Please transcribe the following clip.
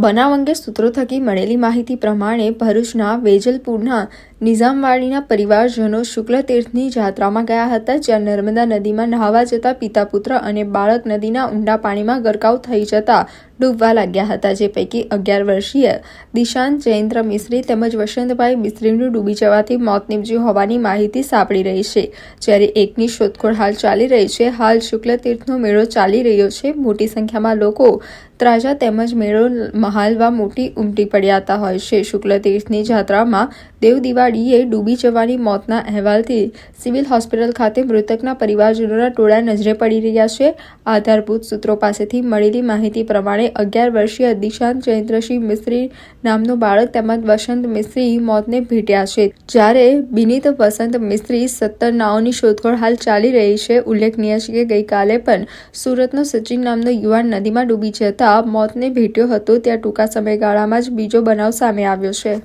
બનાવ અંગે સૂત્રો થકી મળેલી માહિતી પ્રમાણે ભરૂચના વેજલપુરના નિઝામવાડીના પરિવારજનો શુક્લ તીર્થની જાત્રામાં ગયા હતા, જ્યાં નર્મદા નદીમાં નહાવા જતા પિતા પુત્ર અને બાળક નદીના ઊંડા પાણીમાં ગરકાવ થઈ જતા ડૂબવા લાગ્યા હતા. જે પૈકી અગિયાર વર્ષીય દિશાંત જયેન્દ્ર મિસ્ત્રી તેમજ વસંતભાઈ મિસ્ત્રીનું ડૂબી જવાથી મોત નીપજ્યું હોવાની માહિતી સાંપડી રહી છે. જ્યારે એકની શોધખોળ હાલ ચાલી રહી છે, હાલ શુક્લ તીર્થનો મેળો ચાલી રહ્યો છે. મોટી સંખ્યામાં લોકો ત્રાજા તેમજ મેળો મહાલવા મોટી ઉમટી પડ્યા હોય છે. શુક્લ તીર્થની જાત્રામાં દેવ દિવાળીએ ડૂબી જવાની મોતના અહેવાલથી સિવિલ હોસ્પિટલ ખાતે મૃતકના પરિવારજનોના ટોળા નજરે પડી રહ્યા છે. આધારભૂત સૂત્રો પાસેથી મળેલી માહિતી પ્રમાણે અગિયાર વર્ષીય દિશાંત જયેન્દ્રસિંહ મિસ્ત્રી નામનો બાળક તેમજ વસંત મિસ્ત્રી મોતને ભેટ્યા છે. જ્યારે બિનિત વસંત મિસ્ત્રી સત્તર નાઓની શોધખોળ હાલ ચાલી રહી છે. ઉલ્લેખનીય છે કે ગઈકાલે પણ સુરતનો સચિન નામનો યુવાન નદીમાં ડૂબી જતા મોતને ભેટ્યો હતો. ત્યાં ટૂંકા સમયગાળામાં જ બીજો બનાવ સામે આવ્યો છે.